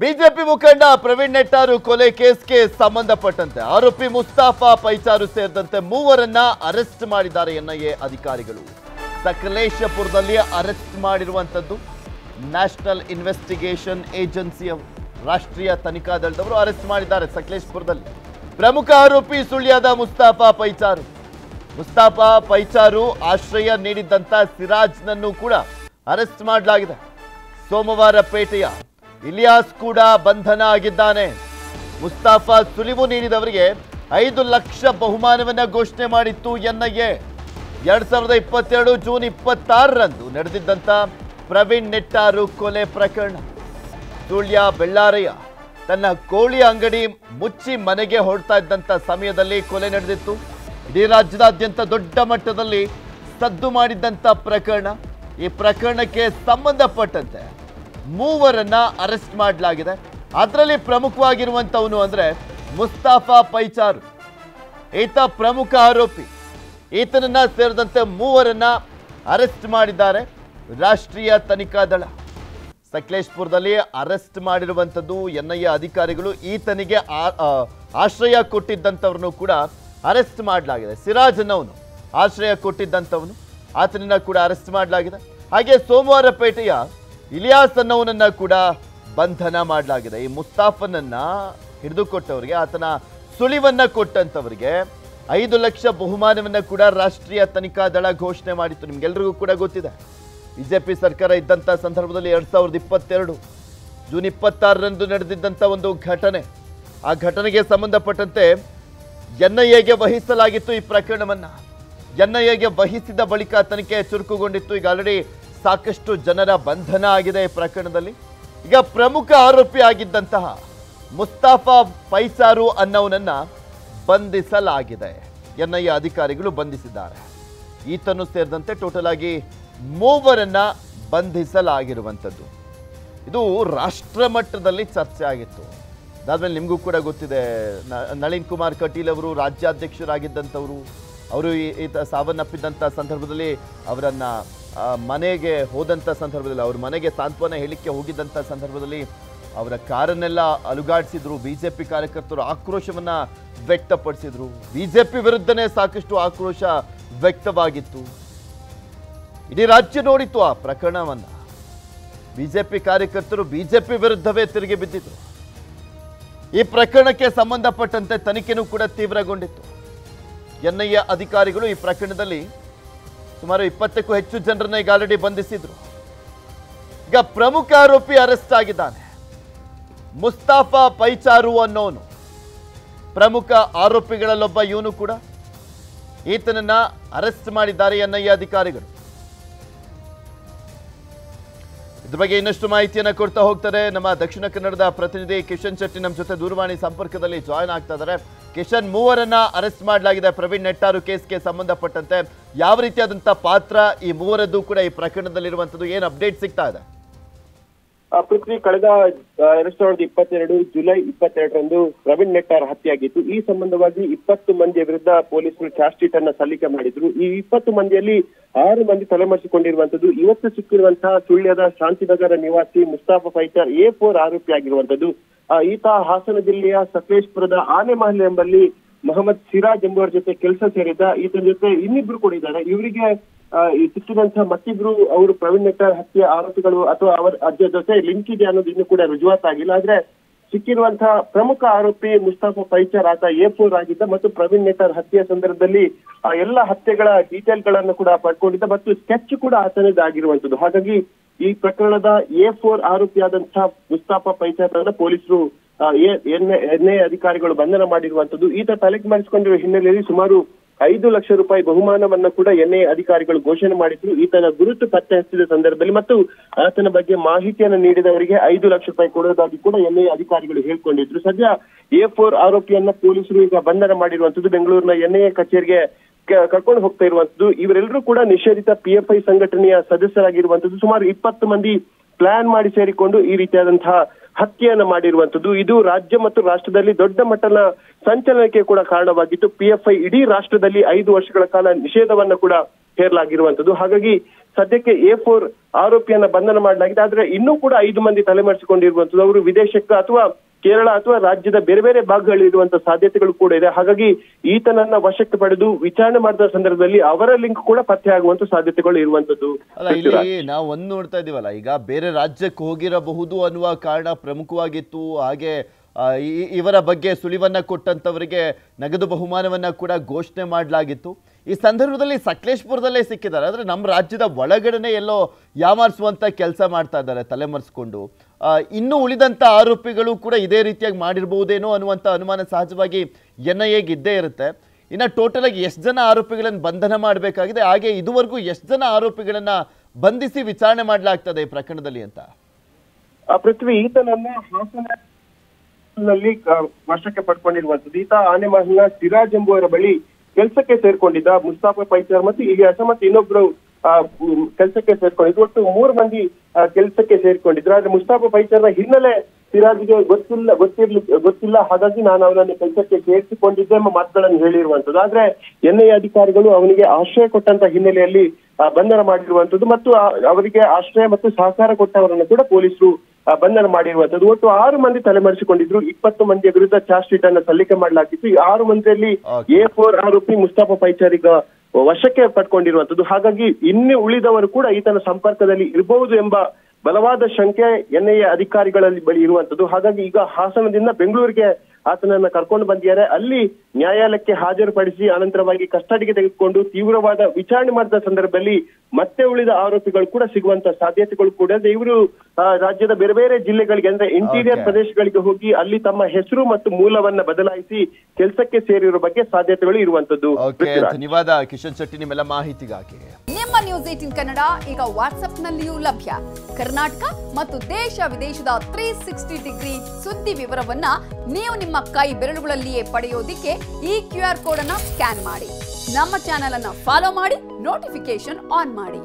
BJP ಮುಖಂಡ ಪ್ರವೀಣ್ ನೆಟ್ಟಾರು ಕೊಲೆ ಕೇಸ್ಗೆ ಸಂಬಂಧಪಟ್ಟಂತೆ ಆರೋಪಿ ಮುಸ್ತಾಫಾ ಪೈಚಾರು ಸೇರಿದಂತೆ ಮೂವರನ್ನ ಅರೆಸ್ಟ್ ಮಾಡಿದ್ದಾರೆ ಎನ್ಐಎ ಅಧಿಕಾರಿಗಳು. ಸಕಲೇಶಪುರದಲ್ಲಿ ಅರೆಸ್ಟ್ ಮಾಡಿರುವಂತದ್ದು ನ್ಯಾಷನಲ್ ಇನ್ವೆಸ್ಟಿಗೇಷನ್ ಏಜೆನ್ಸಿಯ ರಾಷ್ಟ್ರೀಯ ತನಿಖಾ ದಳದವರು ಅರೆಸ್ಟ್ ಮಾಡಿದ್ದಾರೆ ಸಕಲೇಶಪುರದಲ್ಲಿ. ಪ್ರಮುಖ ಆರೋಪಿ ಸುಳ್ಯದ ಮುಸ್ತಾಫಾ ಪೈಚಾರು. ಮುಸ್ತಾಫಾ ಪೈಚಾರು ಆಶ್ರಯ ನೀಡಿದ್ದಂತ ಸಿರಾಜ್ನನ್ನು ಕೂಡ ಅರೆಸ್ಟ್ ಮಾಡಲಾಗಿದೆ. ಸೋಮವಾರ ಪೇಟೆಯ ಇಲಿಯಾಸ್ ಕೂಡ ಬಂಧನ ಆಗಿದ್ದಾನೆ. ಮುಸ್ತಾಫಾ ಸುಳಿವು ನೀಡಿದವರಿಗೆ ಐದು ಲಕ್ಷ ಬಹುಮಾನವನ್ನ ಘೋಷಣೆ ಮಾಡಿತ್ತು ಎನ್ಐಎ ಎರಡ್ ಸಾವಿರದ ಇಪ್ಪತ್ತೆರಡು ಜೂನ್ ಇಪ್ಪತ್ತಾರರಂದು ನಡೆದಿದ್ದಂತ ಪ್ರವೀಣ್ ನೆಟ್ಟಾರು ಕೊಲೆ ಪ್ರಕರಣ. ಸುಳ್ಯ ಬೆಳ್ಳಾರಯ್ಯ ತನ್ನ ಕೋಳಿ ಅಂಗಡಿ ಮುಚ್ಚಿ ಮನೆಗೆ ಹೊರಡ್ತಾ ಇದ್ದಂತ ಸಮಯದಲ್ಲಿ ಕೊಲೆ ನಡೆದಿತ್ತು. ಇಡೀ ರಾಜ್ಯದಾದ್ಯಂತ ದೊಡ್ಡ ಮಟ್ಟದಲ್ಲಿ ಸದ್ದು ಮಾಡಿದ್ದಂತ ಪ್ರಕರಣ. ಈ ಪ್ರಕರಣಕ್ಕೆ ಸಂಬಂಧಪಟ್ಟಂತೆ ಮೂವರನ್ನ ಅರೆಸ್ಟ್ ಮಾಡಲಾಗಿದೆ. ಅದರಲ್ಲಿ ಪ್ರಮುಖವಾಗಿರುವಂತವನು ಅಂದ್ರೆ ಮುಸ್ತಾಫಾ ಪೈಚಾರ್. ಈತ ಪ್ರಮುಖ ಆರೋಪಿ. ಈತನನ್ನ ಸೇರಿದಂತೆ ಮೂವರನ್ನ ಅರೆಸ್ಟ್ ಮಾಡಿದ್ದಾರೆ. ರಾಷ್ಟ್ರೀಯ ತನಿಖಾ ದಳ. ಸಕಲೇಶ್ಪುರದಲ್ಲಿ ಅರೆಸ್ಟ್ ಮಾಡಿರುವಂಥದ್ದು ಎನ್ಐಎ ಅಧಿಕಾರಿಗಳು. ಈತನಿಗೆ ಆಶ್ರಯ ಕೊಟ್ಟಿದ್ದಂಥವ್ರನ್ನು ಕೂಡ ಅರೆಸ್ಟ್ ಮಾಡಲಾಗಿದೆ. ಸಿರಾಜ್ ಅನ್ನೋನು ಆಶ್ರಯ ಕೊಟ್ಟಿದ್ದಂಥವನು. ಆತನನ್ನ ಕೂಡ ಅರೆಸ್ಟ್ ಮಾಡಲಾಗಿದೆ. ಹಾಗೆ ಸೋಮವಾರ ಪೇಟೆಯ ಇಲಿಯಾಸ್ ಅನ್ನೋನನ್ನ ಕೂಡ ಬಂಧನ ಮಾಡಲಾಗಿದೆ. ಈ ಮುಸ್ತಾಫನನ್ನ ಹಿಡಿದುಕೊಟ್ಟವರಿಗೆ, ಆತನ ಸುಳಿವನ್ನ ಕೊಟ್ಟಂತವರಿಗೆ ಐದು ಲಕ್ಷ ಬಹುಮಾನವನ್ನ ಕೂಡ ರಾಷ್ಟ್ರೀಯ ತನಿಖಾ ದಳ ಘೋಷಣೆ ಮಾಡಿತ್ತು. ನಿಮ್ಗೆಲ್ರಿಗೂ ಕೂಡ ಗೊತ್ತಿದೆ. ಬಿಜೆಪಿ ಸರ್ಕಾರ ಇದ್ದಂಥ ಸಂದರ್ಭದಲ್ಲಿ ಎರಡ್ ಸಾವಿರದ ಇಪ್ಪತ್ತೆರಡು, ಜೂನ್ ಇಪ್ಪತ್ತಾರರಂದು ನಡೆದಿದ್ದಂಥ ಒಂದು ಘಟನೆ. ಆ ಘಟನೆಗೆ ಸಂಬಂಧಪಟ್ಟಂತೆ ಎನ್ ಐ ಎಗೆ ವಹಿಸಲಾಗಿತ್ತು ಈ ಪ್ರಕರಣವನ್ನ. ಎಗೆ ವಹಿಸಿದ ಬಳಿಕ ತನಿಖೆ ಚುರುಕುಗೊಂಡಿತ್ತು. ಈಗ ಆಲ್ರೆಡಿ ಸಾಕಷ್ಟು ಜನರ ಬಂಧನ ಆಗಿದೆ ಈ ಪ್ರಕರಣದಲ್ಲಿ. ಈಗ ಪ್ರಮುಖ ಆರೋಪಿ ಆಗಿದ್ದಂತಹ ಮುಸ್ತಾಫಾ ಪೈಸಾರು ಅನ್ನೋನನ್ನ ಬಂಧಿಸಲಾಗಿದೆ. ಎನ್ಐಎ ಅಧಿಕಾರಿಗಳು ಬಂಧಿಸಿದ್ದಾರೆ. ಈತನು ಸೇರಿದಂತೆ ಟೋಟಲ್ ಆಗಿ ಮೂವರನ್ನ ಬಂಧಿಸಲಾಗಿರುವಂಥದ್ದು. ಇದು ರಾಷ್ಟ್ರ ಮಟ್ಟದಲ್ಲಿ ಚರ್ಚೆ ಆಗಿತ್ತು. ಅದಾದ್ಮೇಲೆ ನಿಮಗೂ ಕೂಡ ಗೊತ್ತಿದೆ ನಳಿನ್ ಕುಮಾರ್ ಕಟೀಲ್ ಅವರು ರಾಜ್ಯಾಧ್ಯಕ್ಷರಾಗಿದ್ದಂಥವರು. ಅವರು ಈ- ಈತ ಸಾವನ್ನಪ್ಪಿದ್ದಂಥ ಸಂದರ್ಭದಲ್ಲಿ ಅವರನ್ನ ಮನೆಗೆ ಹೋದಂಥ ಸಂದರ್ಭದಲ್ಲಿ, ಅವ್ರ ಮನೆಗೆ ಸಾಂತ್ವನ ಹೇಳಿಕೆ ಹೋಗಿದ್ದಂಥ ಸಂದರ್ಭದಲ್ಲಿ ಅವರ ಕಾರನ್ನೆಲ್ಲ ಅಲುಗಾಡಿಸಿದ್ರು. ಬಿ ಜೆ ಪಿ ಕಾರ್ಯಕರ್ತರು ಆಕ್ರೋಶವನ್ನ ವ್ಯಕ್ತಪಡಿಸಿದ್ರು. ಪಿ ವಿರುದ್ಧನೇ ಸಾಕಷ್ಟು ಆಕ್ರೋಶ ವ್ಯಕ್ತವಾಗಿತ್ತು. ಇಡೀ ರಾಜ್ಯ ನೋಡಿತ್ತು ಆ ಪ್ರಕರಣವನ್ನು. ಬಿ ಜೆ ಪಿ ಕಾರ್ಯಕರ್ತರು ಬಿ ಜೆ ಪಿ ವಿರುದ್ಧವೇ ತಿರುಗಿ ಬಿದ್ದಿದ್ರು. ಈ ಪ್ರಕರಣಕ್ಕೆ ಸಂಬಂಧಪಟ್ಟಂತೆ ತನಿಖೆನೂ ಕೂಡ ತೀವ್ರಗೊಂಡಿತ್ತು. ಎನ್ಐಎ ಅಧಿಕಾರಿಗಳು ಈ ಪ್ರಕರಣದಲ್ಲಿ ಸುಮಾರು ಇಪ್ಪತ್ತಕ್ಕೂ ಹೆಚ್ಚು ಜನರನ್ನ ಈಗ ಆಲ್ರೆಡಿ ಬಂಧಿಸಿದ್ರು. ಈಗ ಪ್ರಮುಖ ಆರೋಪಿ ಅರೆಸ್ಟ್ ಆಗಿದ್ದಾನೆ. ಮುಸ್ತಾಫಾ ಪೈಚಾರು ಅನ್ನೋನು. ಪ್ರಮುಖ ಆರೋಪಿಗಳಲ್ಲೊಬ್ಬ ಇವನು ಕೂಡ ಈತನನ್ನ ಅರೆಸ್ಟ್ ಮಾಡಿದ್ದಾರೆ ಎನ್ಐಎ ಅಧಿಕಾರಿಗಳು. ಇದ್ರ ಬಗ್ಗೆ ಇನ್ನಷ್ಟು ಮಾಹಿತಿಯನ್ನ ಕೊಡ್ತಾ ಹೋಗ್ತಾರೆ ನಮ್ಮ ದಕ್ಷಿಣ ಕನ್ನಡದ ಪ್ರತಿನಿಧಿ ಕಿಶನ್ ಶೆಟ್ಟಿ ನಮ್ಮ ಜೊತೆ ದೂರವಾಣಿ ಸಂಪರ್ಕದಲ್ಲಿ ಜಾಯ್ನ್ ಆಗ್ತಾ ಇದ್ದಾರೆ. ಕಿಶನ್ ಮೂವರನ್ನ ಅರೆಸ್ಟ್ ಮಾಡಲಾಗಿದೆ. ಪ್ರವೀಣ್ ನೆಟ್ಟಾರು ಕೇಸ್ಗೆ ಸಂಬಂಧಪಟ್ಟಂತೆ ಯಾವ ರೀತಿಯಾದಂತಹ ಪಾತ್ರ ಈ ಮೂವರದ್ದು ಕೂಡ ಈ ಪ್ರಕರಣದಲ್ಲಿರುವಂತದ್ದು ಏನು ಅಪ್ಡೇಟ್ ಸಿಗ್ತಾ ಇದೆ? ಪೃಥ್ವಿ ಕಳೆದ ಎರಡ್ ಸಾವಿರದ ಇಪ್ಪತ್ತೆರಡು ಜುಲೈ ಇಪ್ಪತ್ತೆರಡರಂದು ಪ್ರವೀಣ್ ನೆಟ್ಟಾರ್ ಹತ್ಯೆಯಾಗಿತ್ತು. ಈ ಸಂಬಂಧವಾಗಿ ಇಪ್ಪತ್ತು ಮಂದಿಯ ವಿರುದ್ಧ ಪೊಲೀಸರು ಚಾರ್ಜ್ ಶೀಟ್ ಅನ್ನ ಸಲ್ಲಿಕೆ ಮಾಡಿದ್ರು. ಈ ಇಪ್ಪತ್ತು ಮಂದಿಯಲ್ಲಿ ಆರು ಮಂದಿ ತಲೆಮರೆಸಿಕೊಂಡಿರುವಂತದ್ದು ಇವತ್ತು ಸಿಕ್ಕಿರುವಂತಹ ಸುಳ್ಯದ ಶಾಂತಿನಗರ ನಿವಾಸಿ ಮುಸ್ತಾಫಾ ಫೈಟರ್ ಎ ಫೋರ್ ಆರೋಪಿ ಆಗಿರುವಂತದ್ದು ಆ, ಈತ ಹಾಸನ ಜಿಲ್ಲೆಯ ಸಕಲೇಶ್ಪುರದ ಆನೆಮಹಲ್ ಎಂಬಲ್ಲಿ ಮೊಹಮ್ಮದ್ ಸಿರಾಜ್ ಎಂಬುವರ ಜೊತೆ ಕೆಲಸ ಸೇರಿದ್ದ. ಈತನ ಜೊತೆ ಇನ್ನಿಬ್ರು ಕೂಡ ಇದ್ದಾರೆ. ಇವರಿಗೆ ಸಿಕ್ಕಿದಂತಹ ಮತ್ತಿಬ್ರು ಅವರು ಪ್ರವೀಣ್ ನೆಟ್ಟಾರ್ ಹತ್ಯೆ ಆರೋಪಿಗಳು ಅಥವಾ ಅವರ ಅಜ್ಜ ಜೊತೆ ಲಿಂಕ್ ಇದೆ ಅನ್ನೋದು ಇನ್ನೂ ಕೂಡ ರುಜುವಾತಾಗಿಲ್ಲ ಆದ್ರೆ ಸಿಕ್ಕಿರುವಂತಹ ಪ್ರಮುಖ ಆರೋಪಿ ಮುಸ್ತಾಫಾ ಪೈಚರ್ ಆತ ಎ ಆಗಿದ್ದ ಮತ್ತು ಪ್ರವೀಣ್ ನೆಟ್ಟಾರ್ ಹತ್ಯೆ ಸಂದರ್ಭದಲ್ಲಿ ಎಲ್ಲ ಹತ್ಯೆಗಳ ಡೀಟೇಲ್ಗಳನ್ನು ಕೂಡ ಪಡ್ಕೊಂಡಿದ್ದ. ಮತ್ತು ಸ್ಕೆಚ್ ಕೂಡ ಆತನದ್ದಾಗಿರುವಂತದ್ದು ಹಾಗಾಗಿ ಈ ಪ್ರಕರಣದ ಎ ಫೋರ್ ಆರೋಪಿಯಾದಂತಹ ಮುಸ್ತಾಫಾ ಪೈಚಾರನ್ನ ಪೊಲೀಸರು ಎನ್ಐ ಅಧಿಕಾರಿಗಳು ಬಂಧನ ಮಾಡಿರುವಂತದ್ದು ಈತ ತಲೆಗೆ ಮಾಡಿಸಿಕೊಂಡಿರುವ ಹಿನ್ನೆಲೆಯಲ್ಲಿ ಸುಮಾರು ಐದು ಲಕ್ಷ ರೂಪಾಯಿ ಬಹುಮಾನವನ್ನ ಕೂಡ ಎನ್ಐ ಅಧಿಕಾರಿಗಳು ಘೋಷಣೆ ಮಾಡಿದ್ರು. ಈತನ ಗುರುತು ಪತ್ತೆ ಹಚ್ಚಿದ ಸಂದರ್ಭದಲ್ಲಿ ಮತ್ತು ಆತನ ಬಗ್ಗೆ ಮಾಹಿತಿಯನ್ನು ನೀಡಿದವರಿಗೆ ಐದು ಲಕ್ಷ ರೂಪಾಯಿ ಕೊಡೋದಾಗಿ ಕೂಡ ಎನ್ಐ ಅಧಿಕಾರಿಗಳು ಹೇಳ್ಕೊಂಡಿದ್ರು. ಸದ್ಯ ಎ ಫೋರ್ ಆರೋಪಿಯನ್ನ ಪೊಲೀಸರು ಈಗ ಬಂಧನ ಮಾಡಿರುವಂತದ್ದು ಬೆಂಗಳೂರಿನ ಎನ್ಐಎ ಕಚೇರಿಗೆ ಕರ್ಕೊಂಡು ಹೋಗ್ತಾ ಇರುವಂತದ್ದು. ಇವರೆಲ್ಲರೂ ಕೂಡ ನಿಷೇಧಿತ ಪಿ ಎಫ್ ಐ ಸಂಘಟನೆಯ ಸದಸ್ಯರಾಗಿರುವಂತದ್ದು. ಸುಮಾರು ಇಪ್ಪತ್ತು ಮಂದಿ ಪ್ಲಾನ್ ಮಾಡಿ ಸೇರಿಕೊಂಡು ಈ ರೀತಿಯಾದಂತಹ ಹತ್ಯೆಯನ್ನ ಮಾಡಿರುವಂತದ್ದು. ಇದು ರಾಜ್ಯ ಮತ್ತು ರಾಷ್ಟ್ರದಲ್ಲಿ ದೊಡ್ಡ ಮಟ್ಟದ ಸಂಚಲನಕ್ಕೆ ಕೂಡ ಕಾರಣವಾಗಿತ್ತು ಐ ಇಡೀ ರಾಷ್ಟ್ರದಲ್ಲಿ ಐದು ವರ್ಷಗಳ ಕಾಲ ನಿಷೇಧವನ್ನ ಕೂಡ ಹೇರಲಾಗಿರುವಂತದ್ದು. ಹಾಗಾಗಿ ಸದ್ಯಕ್ಕೆ ಎ ಫೋರ್ ಆರೋಪಿಯನ್ನ ಬಂಧನ ಮಾಡಲಾಗಿದೆ. ಆದ್ರೆ ಇನ್ನೂ ಕೂಡ ಐದು ಮಂದಿ ತಲೆಮರೆಸಿಕೊಂಡಿರುವಂತದ್ದು ಅವರು ವಿದೇಶಕ್ಕೆ ಅಥವಾ ಕೇರಳ ಅಥವಾ ರಾಜ್ಯದ ಬೇರೆ ಬೇರೆ ಭಾಗಗಳಿರುವಂತ ಸಾಧ್ಯತೆಗಳು ಕೂಡ ಇದೆ. ಹಾಗಾಗಿ ಈತನನ್ನ ವಶಕ್ಕೆ ಪಡೆದು ವಿಚಾರಣೆ ಮಾಡಿದ ಸಂದರ್ಭದಲ್ಲಿ ಅವರ ಲಿಂಕ್ ಕೂಡ ಪತ್ತೆ ಆಗುವಂತ ಸಾಧ್ಯತೆಗಳು ಇರುವಂತದ್ದು ನಾವು ಒಂದು ನೋಡ್ತಾ ಇದೀವಲ್ಲ ಈಗ ಬೇರೆ ರಾಜ್ಯಕ್ಕೆ ಹೋಗಿರಬಹುದು ಅನ್ನುವ ಕಾರಣ ಪ್ರಮುಖವಾಗಿತ್ತು. ಹಾಗೆ ಆ, ಇವರ ಬಗ್ಗೆ ಸುಳಿವನ್ನ ಕೊಟ್ಟಂತವರಿಗೆ ನಗದು ಬಹುಮಾನವನ್ನ ಕೂಡ ಘೋಷಣೆ ಮಾಡಲಾಗಿತ್ತು. ಈ ಸಂದರ್ಭದಲ್ಲಿ ಸಕಲೇಶ್ಪುರದಲ್ಲೇ ಸಿಕ್ಕಿದ್ದಾರೆ. ಅಂದ್ರೆ ನಮ್ಮ ರಾಜ್ಯದ ಒಳಗಡೆನೆ ಎಲ್ಲೋ ಯಾಮಾರಿಸುವಂಥ ಕೆಲಸ ಮಾಡ್ತಾ ಇದ್ದಾರೆ ತಲೆಮರೆಸ್ಕೊಂಡು. ಇನ್ನೂ ಉಳಿದಂತ ಆರೋಪಿಗಳು ಕೂಡ ಇದೇ ರೀತಿಯಾಗಿ ಮಾಡಿರ್ಬಹುದೇನೋ ಅನ್ನುವಂಥ ಅನುಮಾನ ಸಹಜವಾಗಿ ಎನ್ ಐ ಎಗೆ ಇದ್ದೇ ಇರುತ್ತೆ. ಇನ್ನು ಟೋಟಲ್ ಆಗಿ ಎಷ್ಟು ಜನ ಆರೋಪಿಗಳನ್ನು ಬಂಧನ ಮಾಡಬೇಕಾಗಿದೆ? ಹಾಗೆ ಇದುವರೆಗೂ ಎಷ್ಟು ಜನ ಆರೋಪಿಗಳನ್ನು ಬಂಧಿಸಿ ವಿಚಾರಣೆ ಮಾಡಲಾಗ್ತದೆ ಈ ಪ್ರಕರಣದಲ್ಲಿ ಅಂತ? ಪೃಥ್ವಿ ಈತನನ್ನ ಹಾಸನಲ್ಲಿ ವಶಕ್ಕೆ ಪಡ್ಕೊಂಡಿರುವಂತದ್ದು ಈತ ಆನೆಮಹಲ್ನ ಸಿರಾಜ್ ಎಂಬುವರ ಬಳಿ ಕೆಲಸಕ್ಕೆ ಸೇರ್ಕೊಂಡಿದ್ದ ಮುಸ್ತಾಫಾ ಪೈಸರ್ ಮತ್ತು ಈಗ ಮತ್ತು ಇನ್ನೊಬ್ರು ಕೆಲ್ಸಕ್ಕೆ ಸೇರ್ಕೊಂಡಿದ್ರು. ಒಟ್ಟು ಮೂರು ಮಂದಿ ಕೆಲಸಕ್ಕೆ ಸೇರ್ಕೊಂಡಿದ್ರು. ಆದ್ರೆ ಮುಸ್ತಾಫಾ ಪೈಸರ್ನ ಹಿನ್ನೆಲೆ ಸಿರಾಜ್ಗೆ ಗೊತ್ತಿಲ್ಲ, ಗೊತ್ತಿರ್ಲಿ, ಗೊತ್ತಿಲ್ಲ. ಹಾಗಾಗಿ ನಾನು ಅವನನ್ನು ಕೆಲಸಕ್ಕೆ ಸೇರಿಸಿಕೊಂಡಿದ್ದೆ ಎಂಬ ಮಾತುಗಳನ್ನು ಹೇಳಿರುವಂತದ್ದು ಆದ್ರೆ ಎನ್ಐಎ ಅಧಿಕಾರಿಗಳು ಅವನಿಗೆ ಆಶ್ರಯ ಕೊಟ್ಟಂತ ಹಿನ್ನೆಲೆಯಲ್ಲಿ ಬಂಧನ ಮಾಡಿರುವಂತದ್ದು ಮತ್ತು ಅವರಿಗೆ ಆಶ್ರಯ ಮತ್ತು ಸಹಕಾರ ಕೊಟ್ಟವರನ್ನು ಕೂಡ ಪೊಲೀಸರು ಬಂಧನ ಮಾಡಿರುವಂತದ್ದು ಒಟ್ಟು ಆರು ಮಂದಿ ತಲೆಮರೆಸಿಕೊಂಡಿದ್ರು. ಇಪ್ಪತ್ತು ಮಂದಿಯ ವಿರುದ್ಧ ಚಾರ್ಜ್ ಶೀಟ್ ಅನ್ನು ಸಲ್ಲಿಕೆ ಮಾಡಲಾಗಿತ್ತು. ಈ ಆರು ಮಂದಿಯಲ್ಲಿ. ಎ ಫೋರ್ ಆರೋಪಿ ಮುಸ್ತಾಫಾ ಪೈಚಾರಿಗ ವಶಕ್ಕೆ ಪಡ್ಕೊಂಡಿರುವಂತದ್ದು ಹಾಗಾಗಿ ಇನ್ನು ಉಳಿದವರು ಕೂಡ ಈತನ ಸಂಪರ್ಕದಲ್ಲಿ ಇರಬಹುದು ಎಂಬ ಬಲವಾದ ಶಂಕೆ ಎನ್ಐಎ ಅಧಿಕಾರಿಗಳಲ್ಲಿ ಬಳಿ ಇರುವಂತದ್ದು ಹಾಗಾಗಿ ಈಗ ಹಾಸನದಿಂದ ಬೆಂಗಳೂರಿಗೆ ಆತನನ್ನ ಕರ್ಕೊಂಡು ಬಂದಿದ್ದಾರೆ. ಅಲ್ಲಿ ನ್ಯಾಯಾಲಯಕ್ಕೆ ಹಾಜರುಪಡಿಸಿ ಅನಂತರವಾಗಿ ಕಸ್ಟಡಿಗೆ ತೆಗೆದುಕೊಂಡು ತೀವ್ರವಾದ ವಿಚಾರಣೆ ಮಾಡಿದ ಸಂದರ್ಭದಲ್ಲಿ ಮತ್ತೆ ಉಳಿದ ಆರೋಪಿಗಳು ಕೂಡ ಸಿಗುವಂತ ಸಾಧ್ಯತೆಗಳು ಕೂಡ ಅಂದ್ರೆ ಇವರು ರಾಜ್ಯದ ಬೇರೆ ಬೇರೆ ಜಿಲ್ಲೆಗಳಿಗೆ ಅಂದ್ರೆ ಇಂಟೀರಿಯರ್ ಪ್ರದೇಶಗಳಿಗೆ ಹೋಗಿ ಅಲ್ಲಿ ತಮ್ಮ ಹೆಸರು ಮತ್ತು ಮೂಲವನ್ನ ಬದಲಾಯಿಸಿ ಕೆಲಸಕ್ಕೆ ಸೇರಿರೋ ಬಗ್ಗೆ ಸಾಧ್ಯತೆಗಳು ಇರುವಂತದ್ದು ಧನ್ಯವಾದ. ಕಿಶನ್ ಶೆಟ್ಟಿ ನಿಮ್ಮೆಲ್ಲ ಮಾಹಿತಿಗಾಗಿ. ನಿಮ್ಮ ನ್ಯೂಸ್ ಏಟಿನ್ ಕನ್ನಡ ಈಗ ವಾಟ್ಸ್ಆಪ್ನಲ್ಲಿಯೂ ಲಭ್ಯ. ಕರ್ನಾಟಕ ಮತ್ತು ದೇಶ ವಿದೇಶದ ತ್ರೀ ಸಿಕ್ಸ್ಟಿ ಡಿಗ್ರಿ ಸುದ್ದಿ ವಿವರವನ್ನ ನೀವು ನಿಮ್ಮ ಕೈ ಬೆರಳುಗಳಲ್ಲಿಯೇ ಪಡೆಯೋದಿಕ್ಕೆ ಈ ಕ್ಯೂ ಆರ್ ಕೋಡ್ ಅನ್ನ ಸ್ಕ್ಯಾನ್ ಮಾಡಿ. ನಮ್ಮ ಚಾನೆಲ್ ಅನ್ನ ಫಾಲೋ ಮಾಡಿ. ನೋಟಿಫಿಕೇಶನ್ ಆನ್ ಮಾಡಿ